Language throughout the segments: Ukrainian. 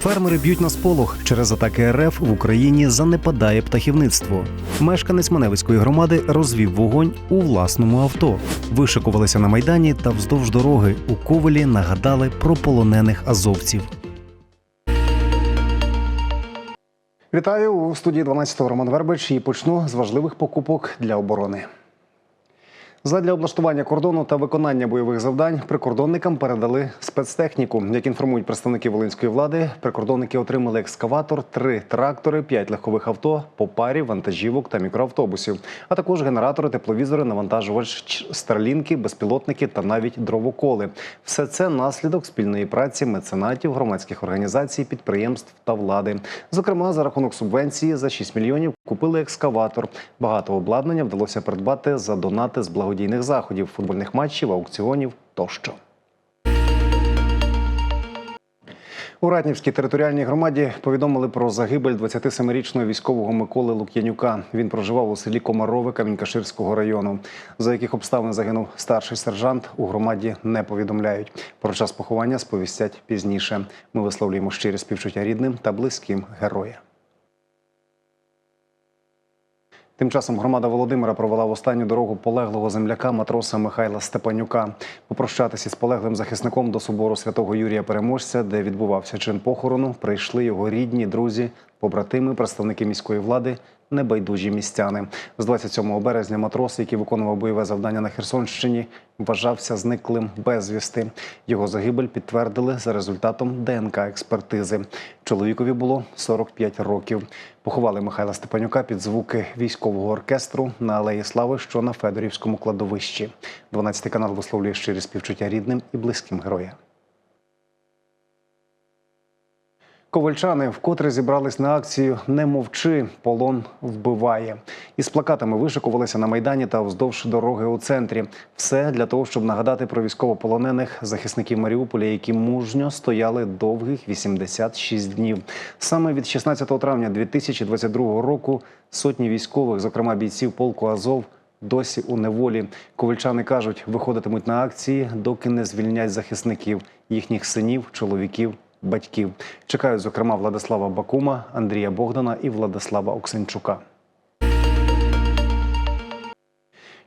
Фермери б'ють на сполох. Через атаки РФ в Україні занепадає птахівництво. Мешканець Маневицької громади розвів вогонь у власному авто. Вишикувалися на майдані та вздовж дороги у Ковелі нагадали про полонених азовців. Вітаю у студії 12-го Роман Вербич і почну з важливих покупок для оборони. Задля облаштування кордону та виконання бойових завдань прикордонникам передали спецтехніку. Як інформують представники волинської влади, прикордонники отримали екскаватор, три трактори, п'ять легкових авто, по парі вантажівок та мікроавтобусів, а також генератори, тепловізори, навантажувач, старлінки, безпілотники та навіть дровоколи. Все це наслідок спільної праці меценатів, громадських організацій, підприємств та влади. Зокрема, за рахунок субвенції за 6 мільйонів купили екскаватор. Багато обладнання вдалося придбати за донати з благодійних заходів, футбольних матчів, аукціонів тощо. У Ратнівській територіальній громаді повідомили про загибель 27-річного військового Миколи Лук'янюка. Він проживав у селі Комарове Камінькаширського району. За яких обставин загинув старший сержант, у громаді не повідомляють. Про час поховання сповістять пізніше. Ми висловлюємо щирі співчуття рідним та близьким героя. Тим часом громада Володимира провела в останню дорогу полеглого земляка матроса Михайла Степанюка. Попрощатися з полеглим захисником до собору святого Юрія Переможця, де відбувався чин похорону, прийшли його рідні, друзі, побратими, представники міської влади, небайдужі містяни. З 27 березня матрос, який виконував бойове завдання на Херсонщині, вважався зниклим безвісти. Його загибель підтвердили за результатом ДНК експертизи. Чоловікові було 45 років. Поховали Михайла Степанюка під звуки військового оркестру на Алеї Слави, що на Федорівському кладовищі. 12 канал висловлює щирі співчуття рідним і близьким героя. Ковальчани вкотре зібрались на акцію Не мовчи, полон вбиває. Із плакатами вишикувалися на майдані та вздовж дороги у центрі. Все для того, щоб нагадати про військовополонених захисників Маріуполя, які мужньо стояли довгих 86 днів. Саме від 16 травня 2022 року сотні військових, зокрема бійців полку Азов. Досі у неволі ковальчани кажуть, виходитимуть на акції, доки не звільнять захисників, їхніх синів, чоловіків, батьків. Чекають, зокрема, Владислава Бакума, Андрія Богдана і Владислава Оксенчука.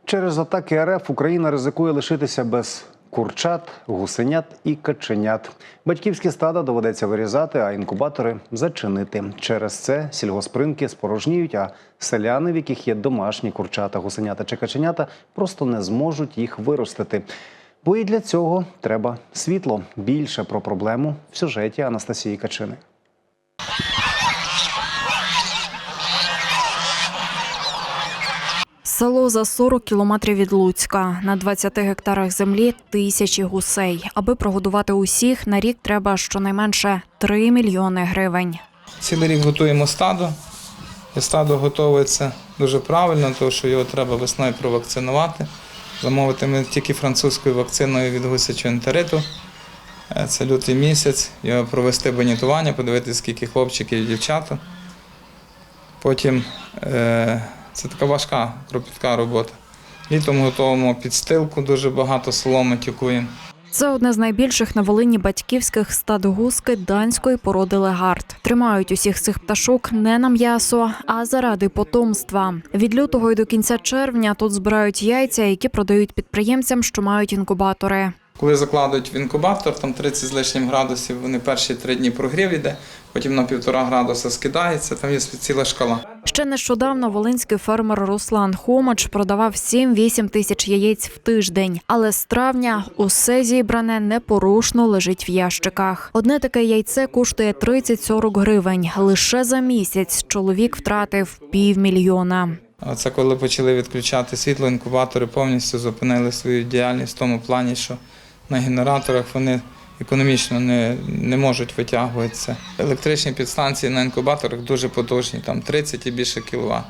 Через атаки РФ Україна ризикує лишитися без курчат, гусенят і каченят. Батьківські стада доведеться вирізати, а інкубатори зачинити. Через це сільгоспринки спорожніють, а селяни, в яких є домашні курчата, гусенята чи каченята, просто не зможуть їх виростити. Бо і для цього треба світло. Більше про проблему в сюжеті Анастасії Качини. Село за 40 кілометрів від Луцька. На 20 гектарах землі тисячі гусей. Аби прогодувати усіх, на рік треба щонайменше 3 мільйони гривень. Цілий рік готуємо стадо. І стадо готується дуже правильно, тому що його треба весною провакцинувати. Замовити ми тільки французькою вакциною від гусячого ентериту. Е, Це лютий місяць, його провести бонітування, подивитися, скільки хлопчиків і дівчата. Потім е, це така важка, кропітка робота. Літом готуємо підстилку, дуже багато соломи тюкуємо. Це одне з найбільших на Волині батьківських стад гуски данської породи легард. Тримають усіх цих пташок не на м'ясо, а заради потомства. Від лютого і до кінця червня тут збирають яйця, які продають підприємцям, що мають інкубатори. Коли закладують в інкубатор, там 30 з лишнім градусів, вони перші три дні прогрів іде, потім на півтора градуса скидається, там є ціла шкала. Ще нещодавно волинський фермер Руслан Хомач продавав 7-8 тисяч яєць в тиждень, але з травня усе зібране непорушно лежить в ящиках. Одне таке яйце коштує 30-40 гривень. Лише за місяць чоловік втратив півмільйона. Це коли почали відключати світло, інкубатори повністю зупинили свою діяльність в тому плані, що на генераторах вони економічно не, не можуть витягуватися. Електричні підстанції на інкубаторах дуже потужні, там 30 і більше кіловат.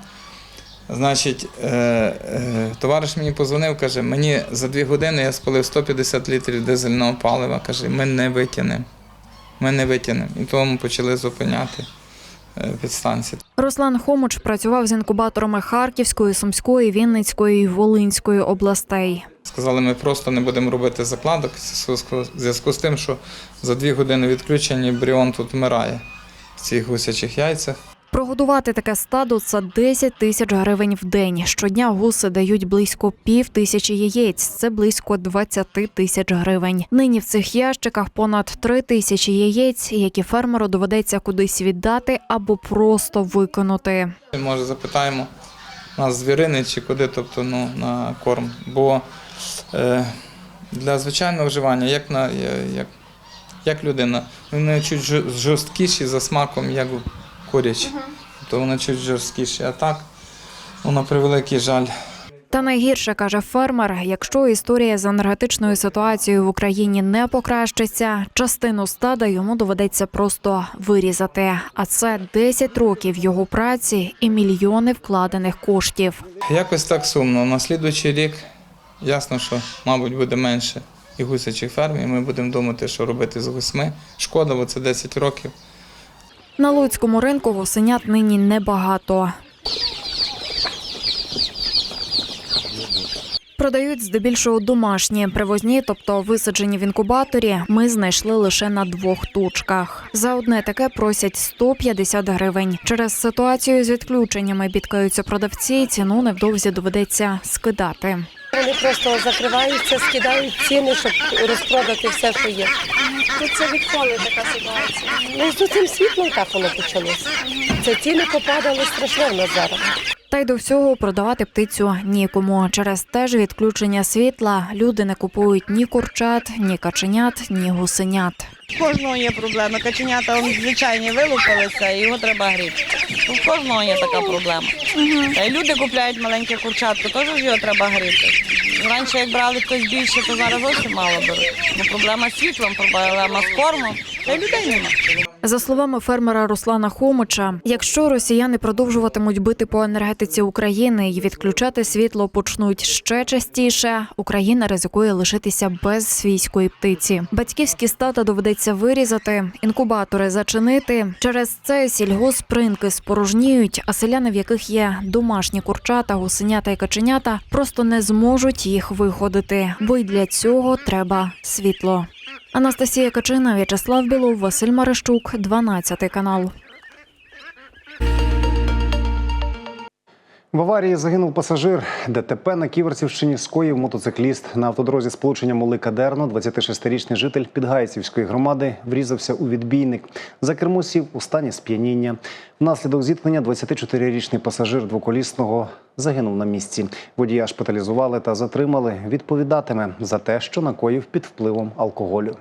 Значить, е, е, товариш мені позвонив, каже, мені за дві години я спалив 150 літрів дизельного палива. Каже, ми не витягнемо. Ми не витягнемо. І тому почали зупиняти е, підстанції. Руслан Хомуч працював з інкубаторами Харківської, Сумської, Вінницької і Волинської областей. Сказали, ми просто не будемо робити закладок в зв'язку з тим, що за дві години відключення бріон тут вмирає в цих гусячих яйцях. Прогодувати таке стадо це 10 тисяч гривень в день. Щодня гуси дають близько пів тисячі яєць. Це близько 20 тисяч гривень. Нині в цих ящиках понад 3 тисячі яєць, які фермеру доведеться кудись віддати або просто викинути. Може, запитаємо нас звірини чи куди, тобто ну, на корм. Бо е, для звичайного вживання, як, на, як, як людина, вони чуть жо- жорсткіші за смаком, як курячі. То вони чуть жорсткіші. А так, ну, на превеликий жаль. Та найгірше каже фермер: якщо історія з енергетичною ситуацією в Україні не покращиться, частину стада йому доведеться просто вирізати. А це 10 років його праці і мільйони вкладених коштів. Якось так сумно. На слідуючий рік ясно, що, мабуть, буде менше і гусячих ферм, і ми будемо думати, що робити з гусьми. Шкода, бо це 10 років. На луцькому ринку гусенят нині небагато. Продають здебільшого домашні привозні, тобто висаджені в інкубаторі. Ми знайшли лише на двох тучках. За одне таке просять 150 гривень. Через ситуацію з відключеннями бідкаються продавці. Ціну невдовзі доведеться скидати. Вони просто закриваються, скидають ціни, щоб розпродати все, що є. Тут це відколи така ситуація. Ну, з цим світлом так воно почалося. Це ціни попадали страшно в нас зараз. Та й до всього продавати птицю нікому. Через теж відключення світла люди не купують ні курчат, ні каченят, ні гусенят. У кожного є проблема. Каченята звичайні вилупилися, і його треба гріти. Ну, У кожного є така проблема. Та й люди купляють маленьке курчатку, теж його треба гріти. Раніше, як брали хтось більше, то зараз зовсім мало беруть. Бо проблема з світлом, проблема з кормом, та й людей нема. За словами фермера Руслана Хомича, якщо росіяни продовжуватимуть бити по енергетиці України і відключати світло почнуть ще частіше, Україна ризикує лишитися без свійської птиці. Батьківські стата доведеться вирізати, інкубатори зачинити. Через це сільгоспринки спорожніють, а селяни, в яких є домашні курчата, гусенята і каченята, просто не зможуть їх виходити, бо й для цього треба світло. Анастасія Качина, В'ячеслав Білов, Василь Марищук, 12 канал. В аварії загинув пасажир. ДТП на Ківерцівщині скоїв мотоцикліст. На автодорозі сполучення Молика-Дерно 26-річний житель Підгайцівської громади врізався у відбійник. За кермо сів у стані сп'яніння. Внаслідок зіткнення 24-річний пасажир двоколісного загинув на місці. Водія шпиталізували та затримали. Відповідатиме за те, що накоїв під впливом алкоголю.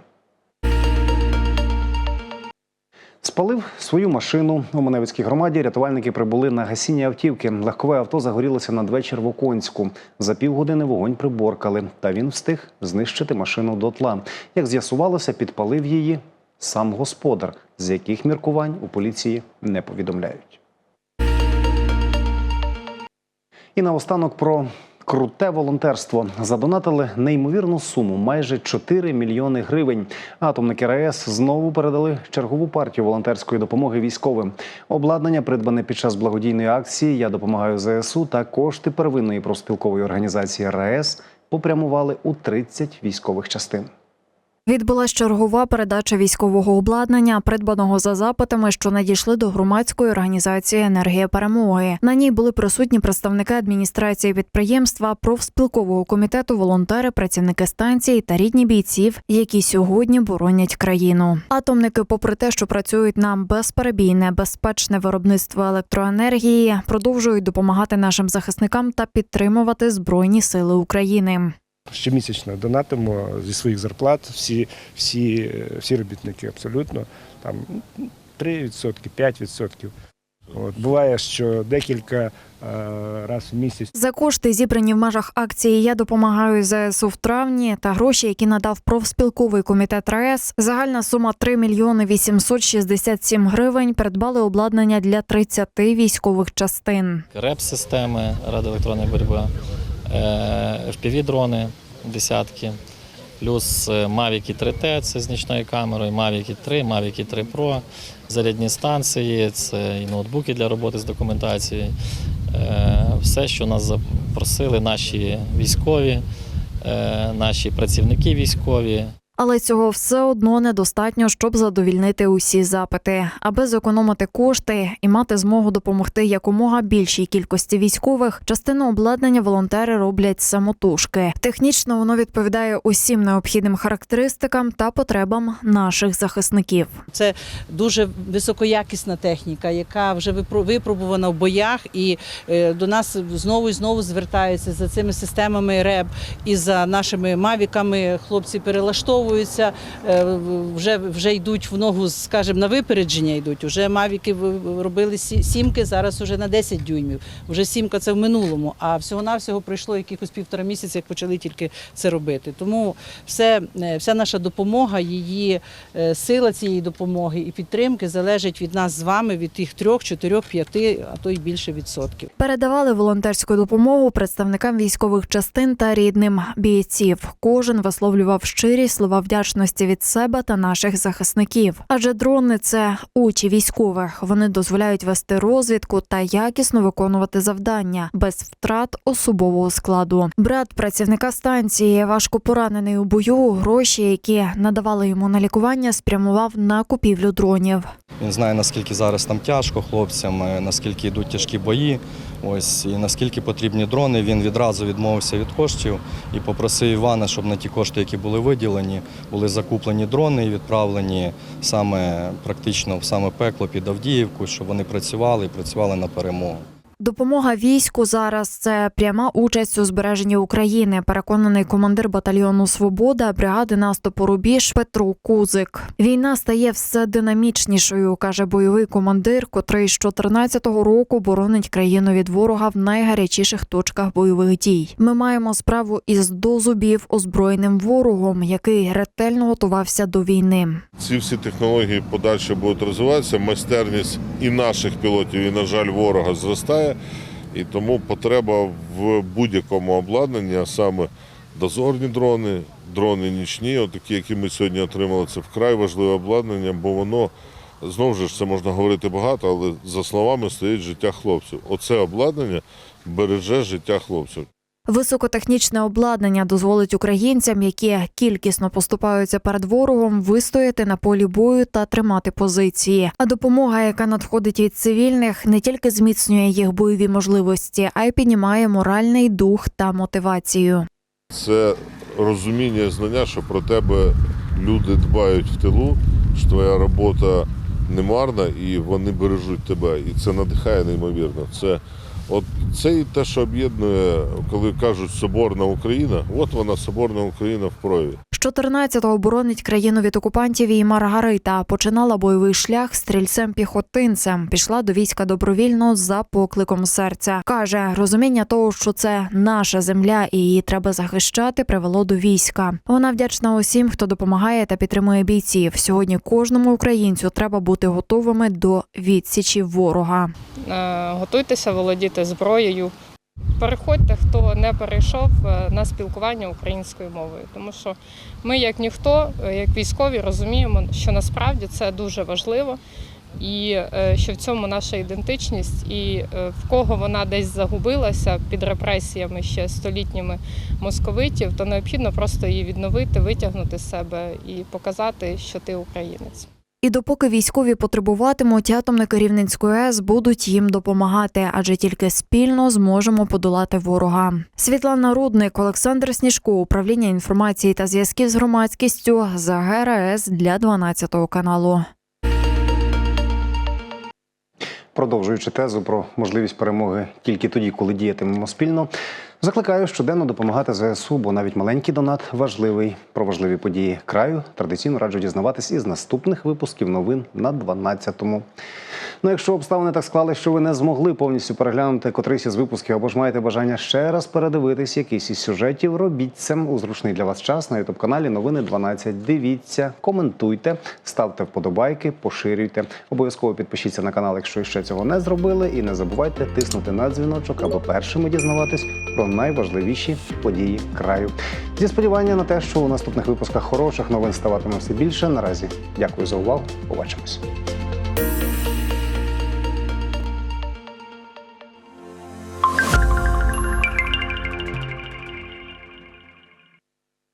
Спалив свою машину у Маневицькій громаді. Рятувальники прибули на гасіння автівки. Легкове авто загорілося надвечір в Оконську. За півгодини вогонь приборкали, та він встиг знищити машину дотла. Як з'ясувалося, підпалив її сам господар, з яких міркувань у поліції не повідомляють. І наостанок про круте волонтерство. Задонатили неймовірну суму майже 4 мільйони гривень. Атомники РаЕС знову передали чергову партію волонтерської допомоги військовим. Обладнання придбане під час благодійної акції Я допомагаю ЗСУ та кошти первинної профспілкової організації РаЕС попрямували у 30 військових частин. Відбулась чергова передача військового обладнання, придбаного за запитами, що надійшли до громадської організації Енергія перемоги. На ній були присутні представники адміністрації підприємства, профспілкового комітету, волонтери, працівники станції та рідні бійців, які сьогодні боронять країну. Атомники, попри те, що працюють на безперебійне, безпечне виробництво електроенергії, продовжують допомагати нашим захисникам та підтримувати збройні сили України. Щомісячно донатимо зі своїх зарплат всі, всі, всі робітники абсолютно. Там 3%, 5%. От, буває, що декілька е, разів в місяць За кошти, зібрані в межах акції Я допомагаю ЗСУ в травні та гроші, які надав профспілковий комітет РаЕС, загальна сума 3 мільйони 867 гривень. Придбали обладнання для 30 військових частин. РЕП-системи радіоелектронної боротьби, FPV-дрони десятки, плюс е, Mavic 3T це з нічною камерою, Mavic 3, Mavic 3 Pro Зарядні станції, це і ноутбуки для роботи з документацією. Е, Все, що нас запросили наші військові, е, наші працівники військові. Але цього все одно недостатньо, щоб задовільнити усі запити. Аби зекономити кошти і мати змогу допомогти якомога більшій кількості військових, частину обладнання волонтери роблять самотужки. Технічно воно відповідає усім необхідним характеристикам та потребам наших захисників. Це дуже високоякісна техніка, яка вже випро- випробувана в боях, і е, до нас знову і знову звертаються за цими системами РЕБ і за нашими мавіками. Хлопці перелаштовуються, е, вже, вже йдуть в ногу, скажімо, на випередження йдуть. Уже мавіки робили сі- сімки, зараз уже на 10 дюймів. Вже сімка це в минулому. А всього-навсього пройшло якихось півтора місяця, як почали тільки це робити. Тому все, е, вся наша допомога, її е, сила цієї допомоги і підтримки залежить від нас з вами, від тих трьох, чотирьох, п'яти, а то й більше відсотків. Передавали волонтерську допомогу представникам військових частин та рідним бійців. Кожен висловлював щирі слова вдячності від себе та наших захисників. Адже дрони це очі військових. Вони дозволяють вести розвідку та якісно виконувати завдання без втрат особового складу. Брат працівника станції важко поранений у бою. Гроші, які надавали йому на лікування, спрямував на купівлю дронів. Він знає, наскільки зараз там тяжко хлопцям, е, наскільки йдуть тяжкі бої. Ось і наскільки потрібні дрони. Він відразу відмовився від коштів і попросив Івана, щоб на ті кошти, які були виділені, були закуплені дрони і відправлені саме практично в саме пекло під Авдіївку, щоб вони працювали і працювали на перемогу. Допомога війську зараз це пряма участь у збереженні України. Переконаний командир батальйону Свобода бригади наступу Рубіж Петро Кузик. Війна стає все динамічнішою, каже бойовий командир, котрий з 14-го року боронить країну від ворога в найгарячіших точках бойових дій. Ми маємо справу із до зубів озброєним ворогом, який ретельно готувався до війни. Ці всі технології подальше будуть розвиватися. Майстерність і наших пілотів, і, на жаль, ворога зростає. І тому потреба в будь-якому обладнанні, а саме дозорні дрони, дрони нічні, отакі, які ми сьогодні отримали, це вкрай важливе обладнання, бо воно знову ж це можна говорити багато, але за словами стоїть життя хлопців. Оце обладнання береже життя хлопців. Високотехнічне обладнання дозволить українцям, які кількісно поступаються перед ворогом, вистояти на полі бою та тримати позиції. А допомога, яка надходить від цивільних, не тільки зміцнює їх бойові можливості, а й піднімає моральний дух та мотивацію. Це розуміння і знання, що про тебе люди дбають в тилу, що твоя робота не марна і вони бережуть тебе. І це надихає неймовірно. Це, от, це і те, що об'єднує, коли кажуть Соборна Україна, от вона Соборна Україна в прояві. 14-го боронить країну від окупантів і Маргарита. Починала бойовий шлях стрільцем-піхотинцем. Пішла до війська добровільно за покликом серця. Каже, розуміння того, що це наша земля і її треба захищати, привело до війська. Вона вдячна усім, хто допомагає та підтримує бійців. Сьогодні кожному українцю треба бути готовими до відсічі ворога. Е, Готуйтеся володіти зброєю. Переходьте, хто не перейшов е, на спілкування українською мовою, тому що ми, як ніхто, е, як військові, розуміємо, що насправді це дуже важливо, і е, що в цьому наша ідентичність, і в кого вона десь загубилася під репресіями ще столітніми московитів, то необхідно просто її відновити, витягнути з себе і показати, що ти українець. І допоки військові потребуватимуть, атомники Рівненської АЕС будуть їм допомагати, адже тільки спільно зможемо подолати ворога. Світлана Рудник, Олександр Сніжко, управління інформації та зв'язків з громадськістю за ГРАЕС для 12 каналу. Продовжуючи тезу про можливість перемоги тільки тоді, коли діятимемо спільно, закликаю щоденно допомагати ЗСУ, бо навіть маленький донат важливий. Про важливі події краю традиційно раджу дізнаватись із наступних випусків новин на 12-му. Ну, якщо обставини так склали, що ви не змогли повністю переглянути котрийсь із випусків, або ж маєте бажання ще раз передивитись якийсь із сюжетів, робіть це у зручний для вас час на ютуб каналі Новини 12. Дивіться, коментуйте, ставте вподобайки, поширюйте. Обов'язково підпишіться на канал, якщо ще цього не зробили, і не забувайте тиснути на дзвіночок, аби першими дізнаватись про найважливіші події краю. Зі сподівання на те, що у наступних випусках хороших новин ставатиме все більше. Наразі дякую за увагу. Побачимось.